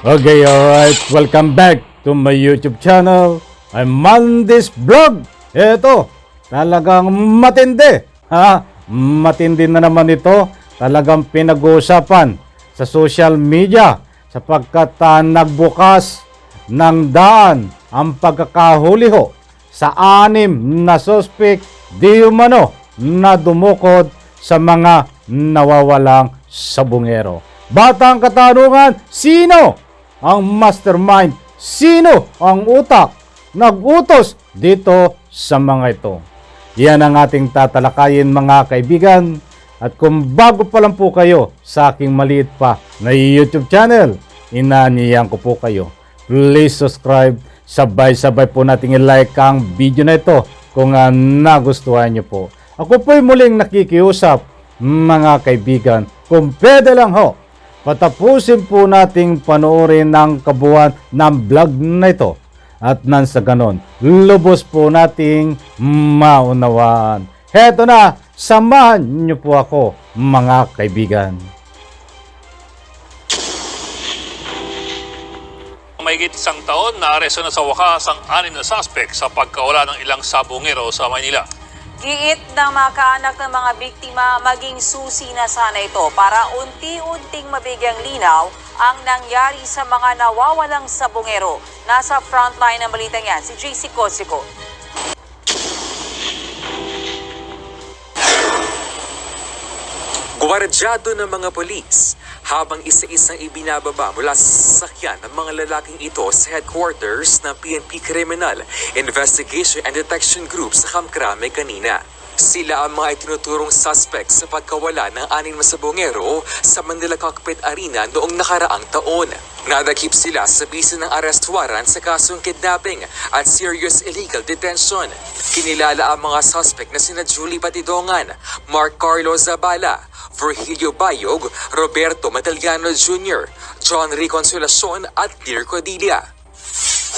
Okay, alright. Welcome back to my YouTube channel. I'm Mandis Vlog. Ito, talagang matindi. Ha? Matindi na naman ito. Talagang pinag-uusapan sa social media sapagkat ah, nagbukas ng daan ang pagkakahuli ho sa anim na suspect di umano na dumukod sa mga nawawalang sabungero. Batang katanungan, sino ang mastermind? Sino ang utak? Nagutos dito sa mga ito. Yan ang ating tatalakayin mga kaibigan. At kung bago pa lang po kayo sa aking maliit pa na YouTube channel, inaniyan ko po kayo. Please subscribe. Sabay-sabay po nating i-like ang video na ito kung uh, nagustuhan nyo po. Ako po'y muling nakikiusap mga kaibigan. Kung pwede lang ho, patapusin po nating panoorin ng kabuuan ng vlog na ito. At nang sa ganon, lubos po nating maunawaan. Heto na, samahan niyo po ako mga kaibigan. Mahigit isang taon na aresto na sa wakas ang anim na suspect sa pagkawala ng ilang sabongero sa Maynila. Giit ng mga kaanak ng mga biktima maging susi na sana ito para unti-unting mabigyang linaw ang nangyari sa mga nawawalang sabongero. Nasa frontline ng balitang yan, si JC Kosiko. Gwardyado ng mga polis habang isa-isang ibinababa mula sa sasakyan ng mga lalaking ito sa headquarters ng PNP Criminal Investigation and Detection Group sa Kamkrame kanina. Sila ang mga itinuturong suspect sa pagkawala ng aning masabongero sa Manila Cockpit Arena noong nakaraang taon. Nadakip sila sa bisa ng arrest warrant sa kasong kidnapping at serious illegal detention. Kinilala ang mga suspect na sina Julie Batidongan, Mark Carlos Zabala, Virgilio Bayog, Roberto Mataliano Jr., John Reconsolacion at Dear Codilla.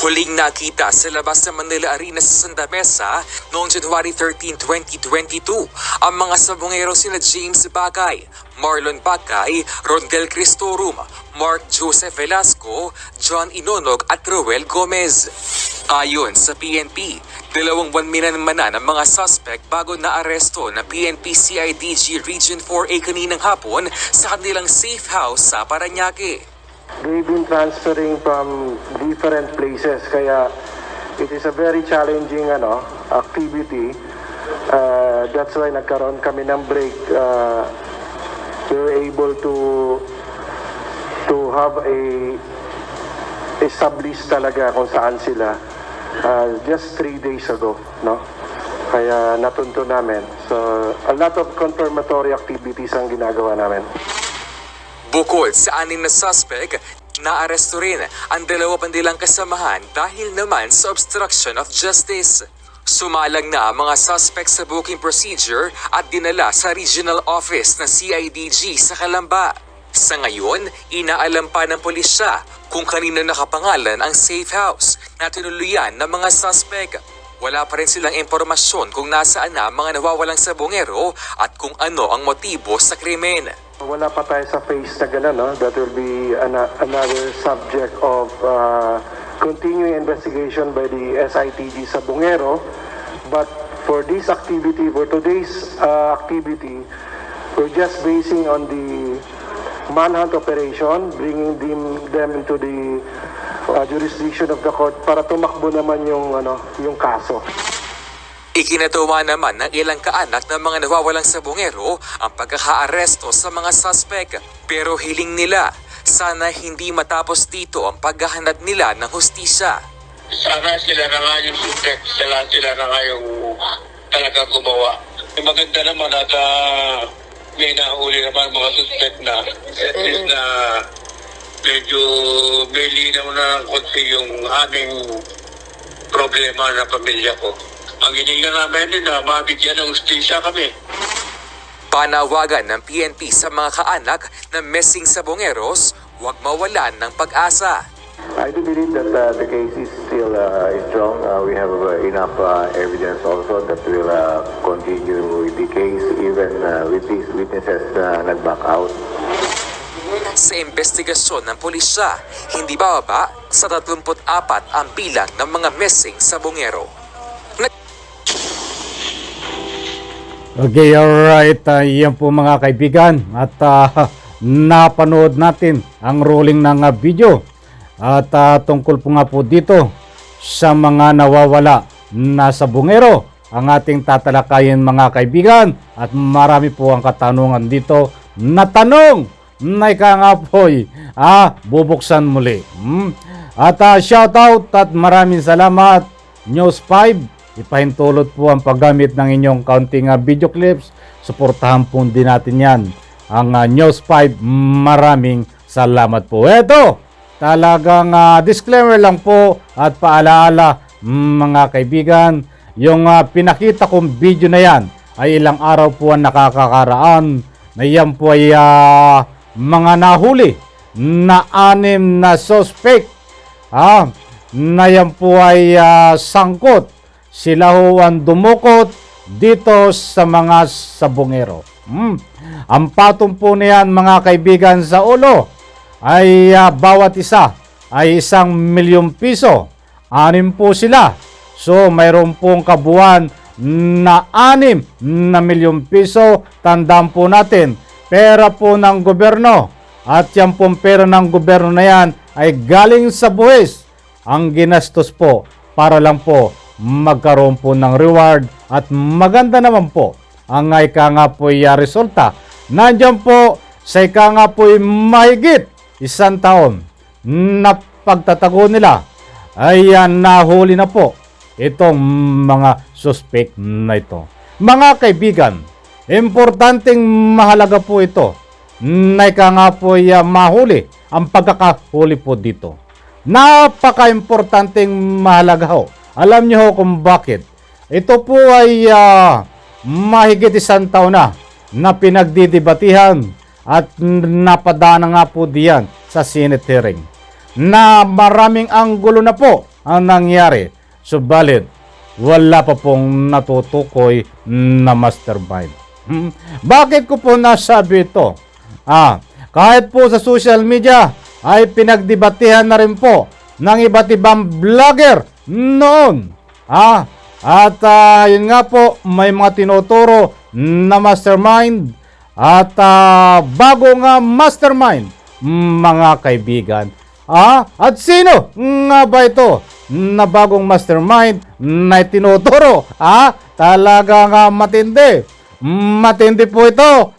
Huling nakita sa labas ng Manila Arena sa Santa Mesa noong January 13, 2022 ang mga sabongero sina James Bagay, Marlon Bagay, Rondel Cristorum, Mark Joseph Velasco, John Inonog at Roel Gomez. Ayon sa PNP, dalawang buwan minanmanan ang mga suspect bago na aresto ng PNP CIDG Region 4A kaninang hapon sa kanilang safe house sa Paranaque. They've been transferring from different places kaya it is a very challenging ano activity. Uh, that's why nagkaroon kami ng break. Uh, we were able to to have a establish talaga kung saan sila uh, just three days ago, no? Kaya natunto namin. So, a lot of confirmatory activities ang ginagawa namin. Bukod sa anim na suspect, naaresto rin ang dalawa pang nilang kasamahan dahil naman sa obstruction of justice. Sumalang na mga suspect sa booking procedure at dinala sa regional office ng CIDG sa Kalamba. Sa ngayon, inaalam pa ng pulisya kung kanino nakapangalan ang safe house na tinuluyan ng mga suspect. Wala pa rin silang impormasyon kung nasaan na mga nawawalang sabongero at kung ano ang motibo sa krimen. Wala pa tayo sa phase na gano'n, no? That will be ana- another subject of uh, continuing investigation by the SITG sa Bungero. But for this activity, for today's uh, activity, we're just basing on the manhunt operation, bringing them, them into the uh, jurisdiction of the court para tumakbo naman yung, ano, yung kaso. Ikinatuwa naman ng ilang kaanak ng mga nawawalang sabongero ang pagkakaaresto sa mga suspect. Pero hiling nila, sana hindi matapos dito ang paghahanap nila ng hustisya. sana sila na nga yung suspect, sila, sila na nga yung talaga gumawa. Yung maganda naman at ah, may nahuli naman mga suspect na at least na medyo may linaw na ng konti yung aming problema na pamilya ko. Ang hininga namin din na mabigyan ng ustisya kami. Panawagan ng PNP sa mga kaanak na missing sabongeros, huwag mawalan ng pag-asa. I do believe that uh, the case is still uh, strong. Uh, we have uh, enough uh, evidence also that will uh, continue with the case even uh, with these witnesses uh, nag-back out. Sa investigasyon ng pulisya. Hindi bababa sa 34 ang bilang ng mga missing sa Bungero. Okay, alright. Uh, yan po mga kaibigan. At ah, napanood natin ang rolling ng ah, video. At ah, tungkol po nga po dito sa mga nawawala na sa bungero. Ang ating tatalakayin mga kaibigan. At marami po ang katanungan dito na tanong na ika nga po'y ah, bubuksan muli. Hmm? At ah, shoutout at maraming salamat News 5 Ipahintulot po ang paggamit ng inyong counting uh, video clips. Suportahan po din natin yan. Ang uh, News 5, maraming salamat po. Eto, talagang uh, disclaimer lang po at paalaala mm, mga kaibigan. Yung uh, pinakita kong video na yan ay ilang araw po ang nakakakaraan na yan po ay uh, mga nahuli na anim na suspect ah, na yan po ay ah, sangkot. Sila ho ang dumukot dito sa mga sabongero. Hmm. Ang patong po niyan mga kaibigan sa ulo ay ah, bawat isa ay isang milyong piso. Anim po sila. So mayroon pong kabuuan na anim na milyong piso. Tandaan po natin, pera po ng gobyerno. At yan pong pera ng gobyerno na yan ay galing sa buwis. Ang ginastos po para lang po magkaroon po ng reward at maganda naman po ang ika nga po ay resulta. Nandiyan po sa ika nga po mahigit isang taon na pagtatago nila ay ah, nahuli na po itong mga suspect na ito. Mga kaibigan, importanteng mahalaga po ito na ika nga po ay ah, mahuli ang pagkakahuli po dito. Napaka-importanteng mahalaga ho. Alam niyo ho kung bakit. Ito po ay ah, mahigit isang taon na na pinagdidibatihan at napadana nga po diyan sa Senate hearing na maraming anggulo na po ang nangyari. Subalit, wala pa pong natutukoy na mastermind. Hmm? Bakit ko po nasabi ito? Ah, kahit po sa social media ay pinagdibatihan na rin po ng iba't ibang vlogger noon. Ah, at ah, yun nga po, may mga tinuturo na mastermind at ah, bago nga mastermind, mga kaibigan. Ah, at sino nga ba ito na bagong mastermind na tinuturo? Ah, talaga nga matindi. Matindi po ito.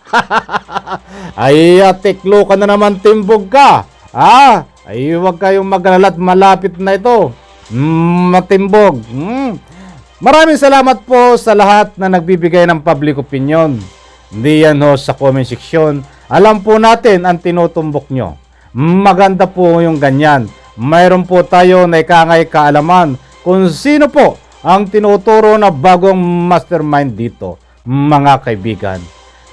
ay, atiklo ka na naman timbog ka. Ah, ay huwag kayong magalala at malapit na ito. Mm, matimbog. Mm. Maraming salamat po sa lahat na nagbibigay ng public opinion. Hindi yan ho sa comment section. Alam po natin ang tinutumbok nyo. Maganda po yung ganyan. Mayroon po tayo na ikangay kaalaman kung sino po ang tinuturo na bagong mastermind dito, mga kaibigan.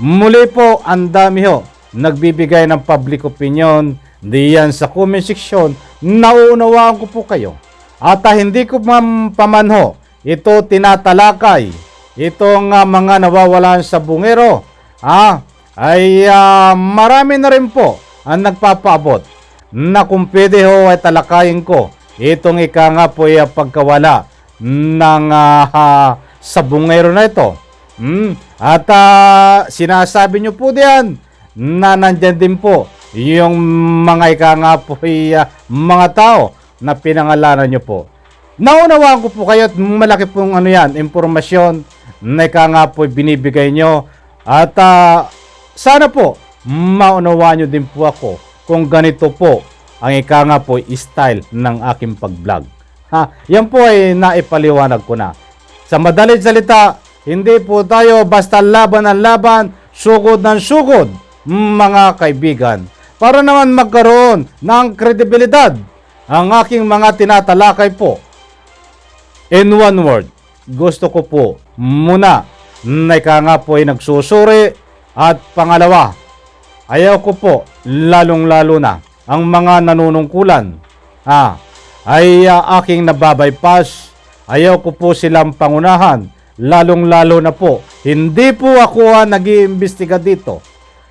Muli po, ang dami ho nagbibigay ng public opinion diyan sa comment section. Nauunawaan ko po kayo. At ah, hindi ko man pamanho, ito tinatalakay. Itong ah, mga nawawalan sa bungero. Ah, ay ah, marami na rin po ang nagpapaabot na kung pwede ho ay talakayin ko itong ika nga po ay pagkawala ng ah, sa bungero na ito. Hmm? At ah, sinasabi nyo po diyan na nandyan din po yung mga ika nga po ah, mga tao na pinangalanan nyo po. Naunawaan ko po kayo at malaki pong ano yan, impormasyon na ika nga po binibigay nyo. At ah, sana po maunawaan nyo din po ako kung ganito po ang ika nga po style ng aking pag-vlog. Ha, yan po ay naipaliwanag ko na. Sa madalit salita, hindi po tayo basta laban ng laban, sugod ng sugod, mga kaibigan. Para naman magkaroon ng kredibilidad ang aking mga tinatalakay po. In one word, gusto ko po muna na ika nga po ay nagsusuri at pangalawa, ayaw ko po lalong-lalo na ang mga nanunungkulan ah, ay ah, aking nababypass. Ayaw ko po silang pangunahan, lalong-lalo na po. Hindi po ako ah, nag-iimbestiga dito.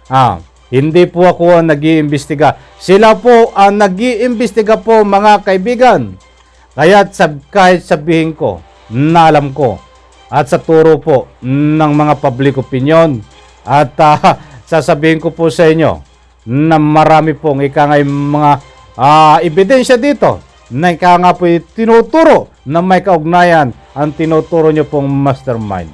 Ah, Hindi po ako ang nag-iimbestiga. Sila po ang nag-iimbestiga po mga kaibigan. Kaya sab kahit sabihin ko na alam ko at sa turo po ng mga public opinion at ah, sasabihin ko po sa inyo na marami pong ika nga yung mga ah, ebidensya dito na ika nga po tinuturo na may kaugnayan ang tinuturo nyo pong mastermind.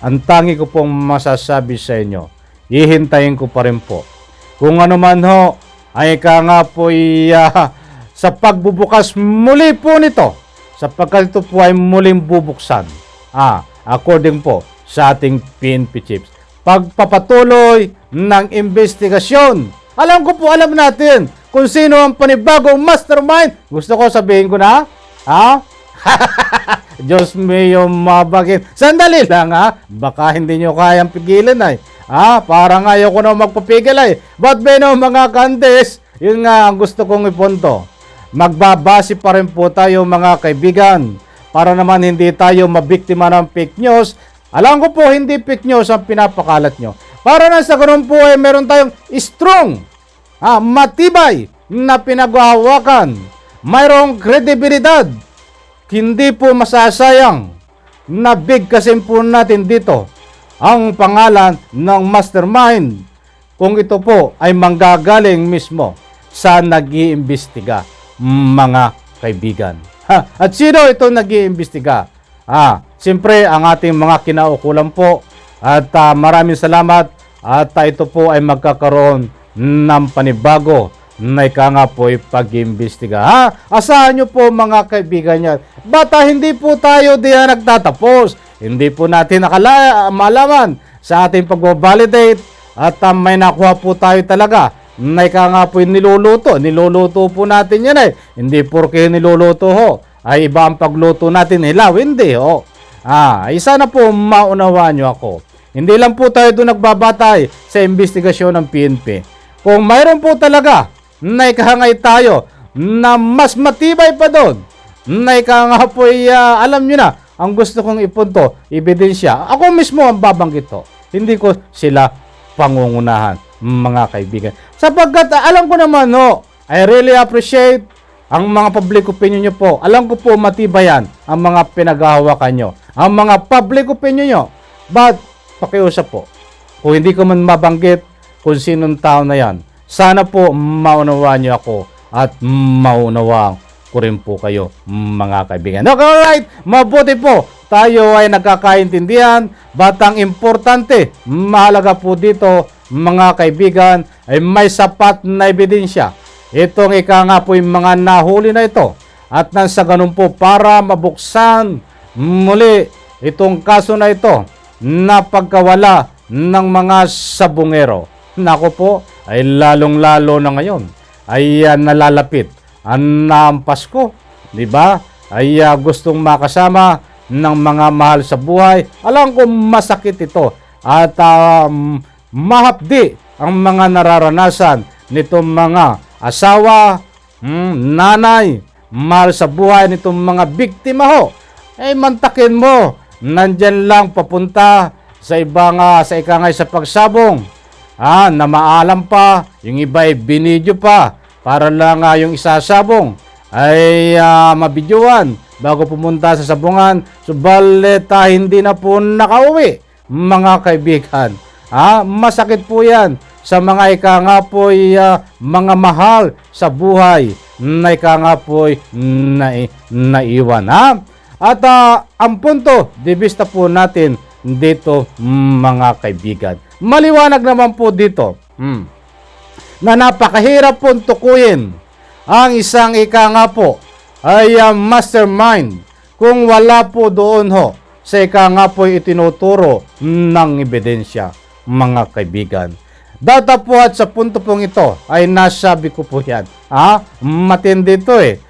Ang tangi ko pong masasabi sa inyo, hihintayin ko pa rin po. Kung ano man ho, ay ika nga po sa pagbubukas muli po nito, sapagkat ito po ay muling bubuksan. Ah, according po sa ating PNP chiefs. Pagpapatuloy ng investigasyon. Alam ko po, alam natin kung sino ang panibagong mastermind. Gusto ko sabihin ko na, ha? Diyos mio mabagin. Sandali lang ha. Baka hindi nyo kayang pigilan ay. Ha? Parang ayaw ko na magpapigil ay. But no mga kandes, yun nga ang gusto kong ipunto. Magbabase pa rin po tayo mga kaibigan para naman hindi tayo mabiktima ng fake news. Alam ko po hindi fake news ang pinapakalat nyo. Para na sa ganun po ay meron tayong strong, ha, matibay na pinaghahawakan. Mayroong kredibilidad hindi po masasayang na big kasi po natin dito ang pangalan ng mastermind kung ito po ay manggagaling mismo sa nag-iimbestiga mga kaibigan. Ha, at sino ito nag-iimbestiga? Ah, siyempre ang ating mga kinaukulan po at ah, maraming salamat at ah, ito po ay magkakaroon ng panibago na ika nga po ay pag-imbestiga. Ha? Asahan nyo po mga kaibigan yan. Bata, hindi po tayo diyan nagtatapos. Hindi po natin nakala malaman sa ating pag-validate at um, may nakuha po tayo talaga na ika nga po yung niluluto. Niluluto po natin yan eh. Hindi porke niluluto ho. Ay iba ang pagluto natin. Hilaw, hindi ho. Ah, isa na po maunawaan nyo ako. Hindi lang po tayo doon nagbabatay sa investigasyon ng PNP. Kung mayroon po talaga na ikahangay tayo na mas matibay pa doon na ika nga po ay, ah, alam nyo na ang gusto kong ipunto, ebidensya. Ako mismo ang babanggit to. Hindi ko sila pangungunahan, mga kaibigan. Sapagkat ah, alam ko naman, no, I really appreciate ang mga public opinion nyo po. Alam ko po matibayan ang mga pinaghahawakan nyo. Ang mga public opinion nyo. But, pakiusap po. Kung hindi ko man mabanggit kung sinong tao na yan, sana po maunawaan nyo ako at maunawaan ko rin po kayo mga kaibigan. Okay, alright, mabuti po. Tayo ay nagkakaintindihan. Batang importante, mahalaga po dito mga kaibigan ay may sapat na ebidensya. Itong ika nga po yung mga nahuli na ito. At nang sa ganun po para mabuksan muli itong kaso na ito na pagkawala ng mga sabungero. Nako po, ay lalong-lalo na ngayon ay uh, nalalapit ang ang Pasko, di ba? Ay uh, gustong makasama ng mga mahal sa buhay. Alam ko masakit ito at um, mahapdi ang mga nararanasan nitong mga asawa, hmm, nanay, mahal sa buhay nitong mga biktima ho. Eh mantakin mo, nandyan lang papunta sa ibang uh, sa ikangay sa pagsabong ah, na maalam pa, yung iba ay binidyo pa, para lang ah, yung isasabong ay ah, mabidyoan bago pumunta sa sabungan, subalit ah, hindi na po nakauwi, mga kaibigan. Ah, masakit po yan sa mga ika nga po mga mahal sa buhay na ika nga po na, naiwan. Ha? At ah, ang punto, divista po natin dito mga kaibigan. Maliwanag naman po dito hmm, na napakahirap po tukuyin ang isang ika nga po ay uh, mastermind kung wala po doon ho sa ika nga po itinuturo ng ebidensya mga kaibigan. Data po at sa punto pong ito ay nasabi ko po yan. Ha? Matindi ito eh.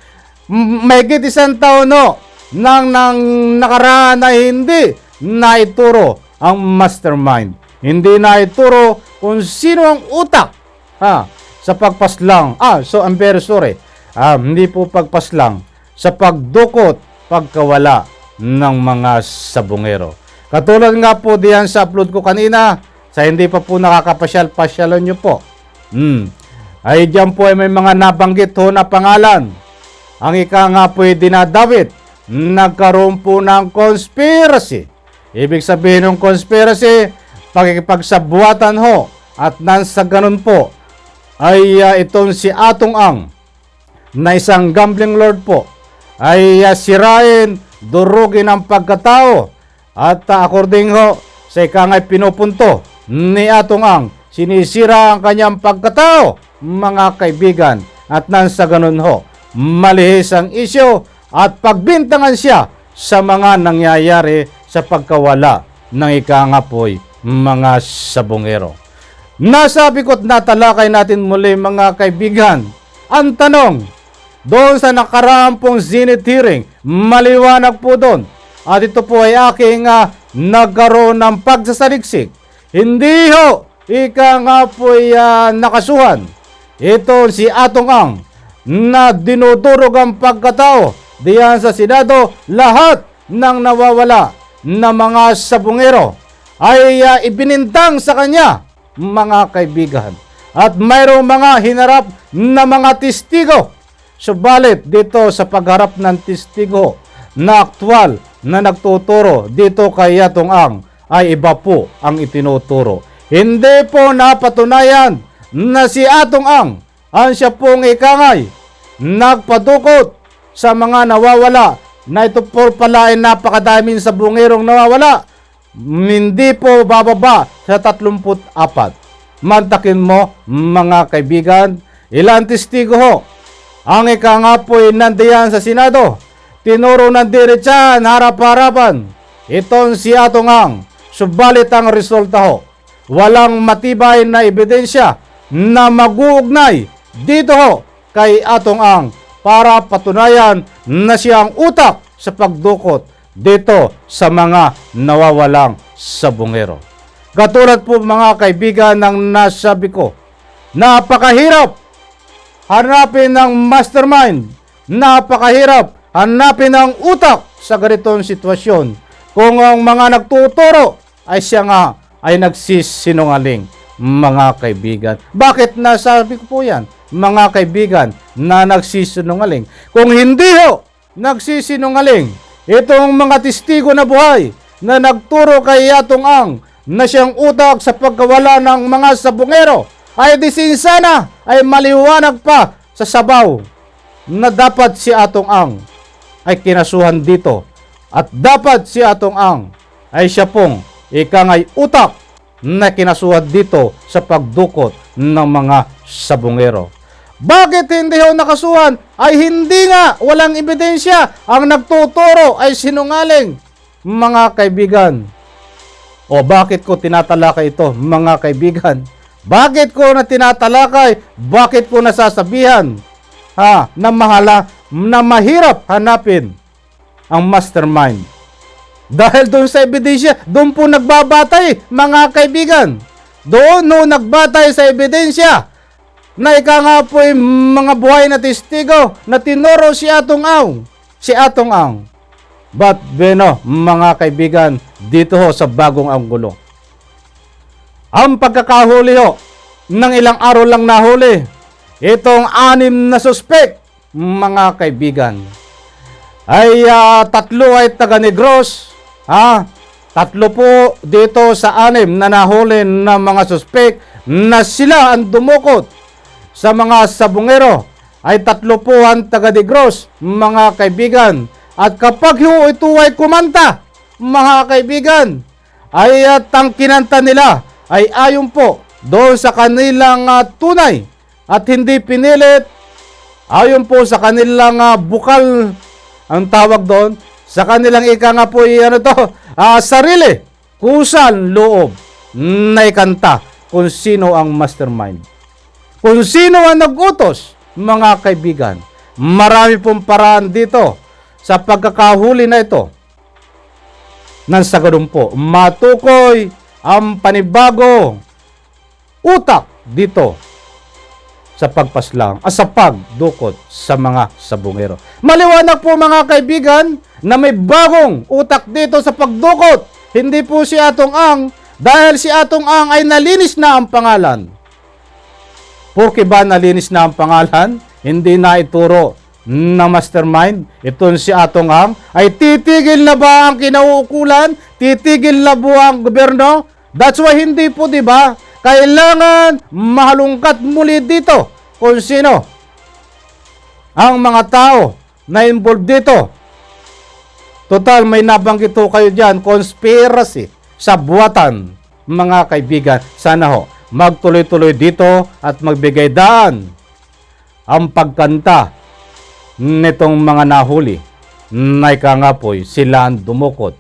May isang taon no, nang, nang nakaraan na hindi naituro ang mastermind. Hindi naituro kung sino ang utak ha, sa pagpaslang. Ah, so I'm very sorry. Ah, hindi po pagpaslang sa pagdukot, pagkawala ng mga sabungero. Katulad nga po diyan sa upload ko kanina, sa hindi pa po nakakapasyal, pasyalan nyo po Hmm. Ay diyan po ay may mga nabanggit ho na pangalan. Ang ika nga po ay dinadawit. Nagkaroon po ng conspiracy. Ibig sabihin ng conspiracy, pagkikipagsabuatan ho. At nang sa ganun po, ay ah, itong si Atong Ang na isang gambling lord po ay uh, sirain, durugin ang pagkatao at uh, according ho sa ikangay pinupunto ni Atong Ang sinisira ang kanyang pagkatao mga kaibigan at nang sa ganun ho malihis ang isyo at pagbintangan siya sa mga nangyayari sa pagkawala ng ikangapoy mga sabongero. Nasabi ko't natalakay natin muli mga kaibigan. Ang tanong, doon sa nakaraang pong Zenith hearing, maliwanag po doon. At ito po ay aking ah, nagkaroon ng pagsasaliksik. Hindi ho, ika nga po ay ah, nakasuhan. Ito si Atong Ang na dinudurog ang pagkatao diyan sa Senado lahat ng nawawala na mga sabungero ay ah, ibinintang sa kanya mga kaibigan. At mayroong mga hinarap na mga testigo. Subalit dito sa pagharap ng testigo na aktwal na nagtuturo dito kay Yatong Ang ay iba po ang itinuturo. Hindi po napatunayan na si Atong Ang ang siya pong ikangay nagpadukot sa mga nawawala na ito po pala ay napakadaming sa bungirong nawawala hindi po bababa sa 34. Mantakin mo, mga kaibigan, ilang testigo ho. Ang ika nga po ay nandiyan sa Senado. Tinuro ng diretsahan, harap-harapan. Itong si Atong Ang. Subalit ang resulta ho. Walang matibay na ebidensya na mag-uugnay dito ho kay Atong Ang para patunayan na siya ang utak sa pagdukot dito sa mga nawawalang sabungero. Katulad po mga kaibigan ng nasabi ko, napakahirap hanapin ng mastermind, napakahirap hanapin ng utak sa ganitong sitwasyon kung ang mga nagtuturo ay siya nga ay nagsisinungaling mga kaibigan. Bakit nasabi ko po yan? Mga kaibigan na nagsisinungaling. Kung hindi ho nagsisinungaling, itong mga testigo na buhay na nagturo kay Yatong Ang na siyang utak sa pagkawala ng mga sabungero ay disinsana ay maliwanag pa sa sabaw na dapat si Atong Ang ay kinasuhan dito at dapat si Atong Ang ay siya pong ikangay utak na kinasuhan dito sa pagdukot ng mga sabungero. Bakit hindi ho nakasuhan? Ay hindi nga, walang ebidensya. Ang nagtuturo ay sinungaling. Mga kaibigan. O bakit ko tinatalakay ito, mga kaibigan? Bakit ko na tinatalakay? Bakit ko nasasabihan? Ha, na mahala, na mahirap hanapin ang mastermind. Dahil doon sa ebidensya, doon po nagbabatay, mga kaibigan. Doon no nagbatay sa ebidensya na ika nga po yung mga buhay na testigo na tinuro si Atong Ang. Si Atong Ang. But, beno, mga kaibigan, dito ho sa bagong anggulo. Ang pagkakahuli ho, ng ilang araw lang nahuli, itong anim na suspect, mga kaibigan, ay ah, tatlo ay taga Negros, ha? Tatlo po dito sa anim na nahuli na mga suspect na sila ang dumukot sa mga sabungero ay tatlo po ang taga Negros, mga kaibigan. At kapag ho ito ay kumanta, mga kaibigan, ay at ang kinanta nila ay ayon po doon sa kanilang ah, tunay at hindi pinilit ayon po sa kanilang ah, bukal ang tawag doon sa kanilang ika nga po ano to ah, sarili kusan loob na ikanta kung sino ang mastermind kung sino ang nagutos mga kaibigan marami pong paraan dito sa pagkakahuli na ito nang sa ganun po matukoy ang panibago utak dito sa pagpaslang at sa pagdukot sa mga sabungero. Maliwanag po mga kaibigan na may bagong utak dito sa pagdukot. Hindi po si Atong Ang dahil si Atong Ang ay nalinis na ang pangalan. Porque ba nalinis na ang pangalan, hindi na ituro na mastermind, itong si Atong Ang, ay titigil na ba ang kinauukulan? Titigil na ba ang gobyerno? That's why hindi po, di ba? Kailangan mahalungkat muli dito kung sino ang mga tao na involved dito. Total, may nabanggit kayo dyan, conspiracy sa buwatan, mga kaibigan. Sana ho, magtuloy-tuloy dito at magbigay daan ang pagkanta nitong mga nahuli na ika nga po'y sila ang dumukot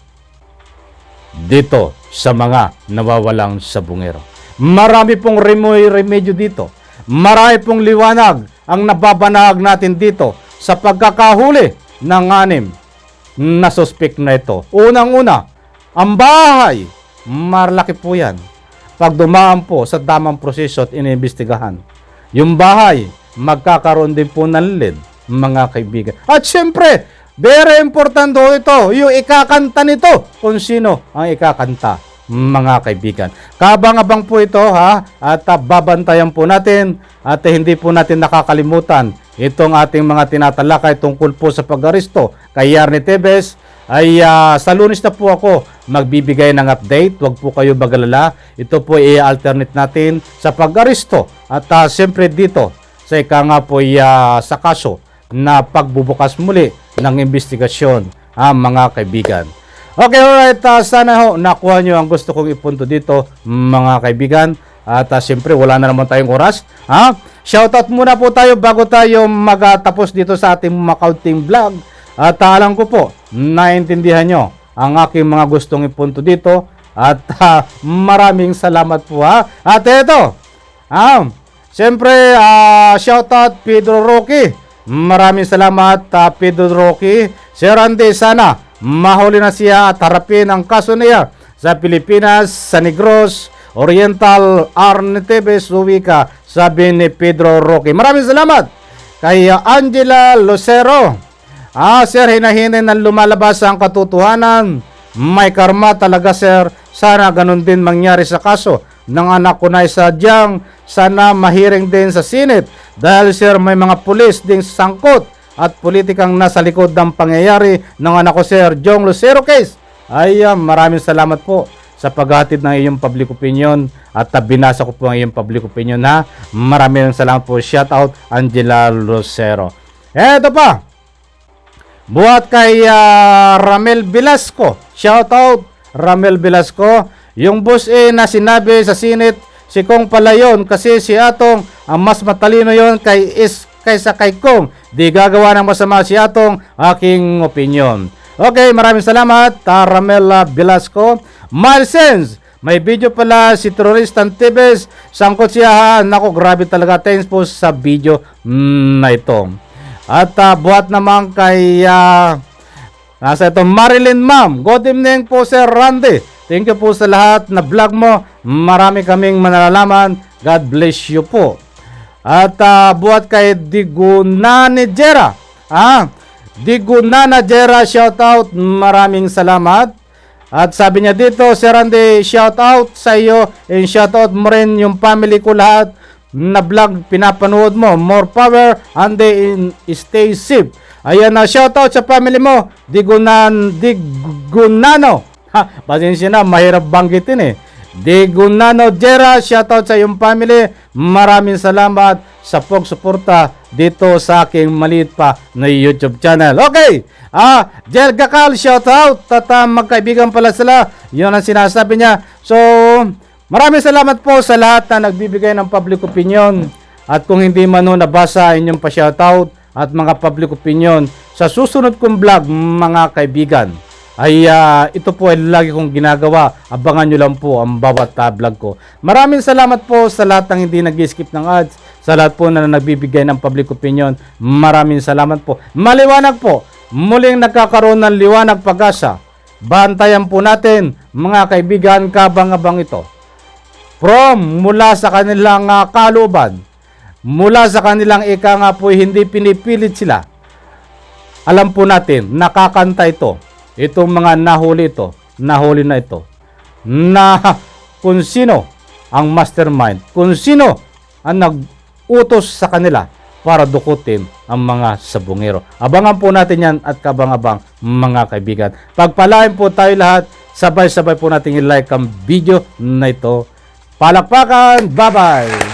dito sa mga nawawalang sabungero. Marami pong remedyo dito. Marami pong liwanag ang nababanahag natin dito sa pagkakahuli ng anim na suspect na ito. Unang-una, ang bahay. Marlaki po yan. Pag dumaan po sa tamang proseso at iniimbestigahan. Yung bahay, magkakaroon din po ng lead, mga kaibigan. At syempre, very important ho ito, yung ikakanta nito, kung sino ang ikakanta, mga kaibigan. Kabang-abang po ito ha, at ah, babantayan po natin, at eh, hindi po natin nakakalimutan itong ating mga tinatalakay tungkol po sa pag-aristo kay Yarni Tebes, ay ah, sa lunes na po ako magbibigay ng update. Huwag po kayo bagalala. Ito po i-alternate natin sa pag-aristo. At ah, siyempre dito sa ika nga po ah, sa kaso na pagbubukas muli ng investigasyon ang mga kaibigan. Okay, alright. ah, sana ho nakuha nyo ang gusto kong ipunto dito mga kaibigan. At ah, siyempre wala na naman tayong oras. Ha? Shoutout muna po tayo bago tayo magtapos dito sa ating Makaunting Vlog. At alam ko po, naintindihan nyo ang aking mga gustong ipunto dito. At ah, maraming salamat po ha. At ito, ah, siyempre, ah, shoutout Pedro Roque. Maraming salamat uh, Pedro Roque. Sir Andy, sana mahuli na siya at harapin ang kaso niya sa Pilipinas, sa Negros, Oriental, Arnetebes, Uwika, sabi ni Pedro Roque. Maraming salamat kay uh, Angela Lucero. Ah, sir, hinahinay na lumalabas ang katotohanan. May karma talaga, sir. Sana ganun din mangyari sa kaso ng anak ko na sadyang sana mahiring din sa Senate dahil sir may mga pulis ding sangkot at politikang nasa likod ng pangyayari ng anak ko sir Jong Lucero case. Ay ah, maraming salamat po sa paghatid ng iyong public opinion at uh, binasa ko po ang iyong public opinion ha. Maraming salamat po. Shout out Angela Lucero. Eto pa. Buhat kay ah, Ramel Velasco. Shout out Ramel Velasco. Yung boss eh na sinabi sa Senate si Kong pala yun kasi si Atong ang mas matalino yon kay is kaysa kay Kong. Di gagawa ng masama si Atong aking opinion. Okay, maraming salamat. ah, Velasco. Malsense. May video pala si Terrorist Tibes. Sangkot siya ha. Nako, grabe talaga. Thanks po sa video mm, na ito. At ah, buhat naman kay ah, nasa ito Marilyn Ma'am. Good evening po Sir Randy. Thank you po sa lahat na vlog mo. Marami kaming manalalaman. God bless you po. At ah, buhat kay Digunane Jera. Ah, Digunana Jera shout out. Maraming salamat. At sabi niya dito, Sir Randy, shout out sa iyo and shout out mo rin yung family ko lahat na vlog pinapanood mo. More power and in stay safe. Ayan na, shout out sa family mo. Digunan, Digunano. Ha, pasensya na, mahirap banggitin eh. Digunano Jera, shout out sa iyong family. Maraming salamat sa pagsuporta dito sa aking maliit pa na YouTube channel. Okay, ah, Jel Gakal, shout out. At ah, magkaibigan pala sila. Yun ang sinasabi niya. So, maraming salamat po sa lahat na nagbibigay ng public opinion. At kung hindi man ho nabasa inyong pa-shoutout at mga public opinion sa susunod kong vlog, mga kaibigan, ay ah, ito po ay lagi kong ginagawa. Abangan nyo lang po ang bawat ah, vlog ko. Maraming salamat po sa lahat ng hindi nag-skip ng ads, sa lahat po na nagbibigay ng public opinion. Maraming salamat po. Maliwanag po, muling nagkakaroon ng liwanag pag-asa. Bantayan po natin, mga kaibigan, kabang-abang ito from mula sa kanilang uh, kaluban, mula sa kanilang ika nga po hindi pinipilit sila. Alam po natin, nakakanta ito. Itong mga nahuli ito, nahuli na ito, na kung sino ang mastermind, kung sino ang utos sa kanila para dukutin ang mga sabungero. Abangan po natin yan at kabang-abang mga kaibigan. Pagpalain po tayo lahat, sabay-sabay po natin i-like ang video na ito. Palakpakan! Bye-bye!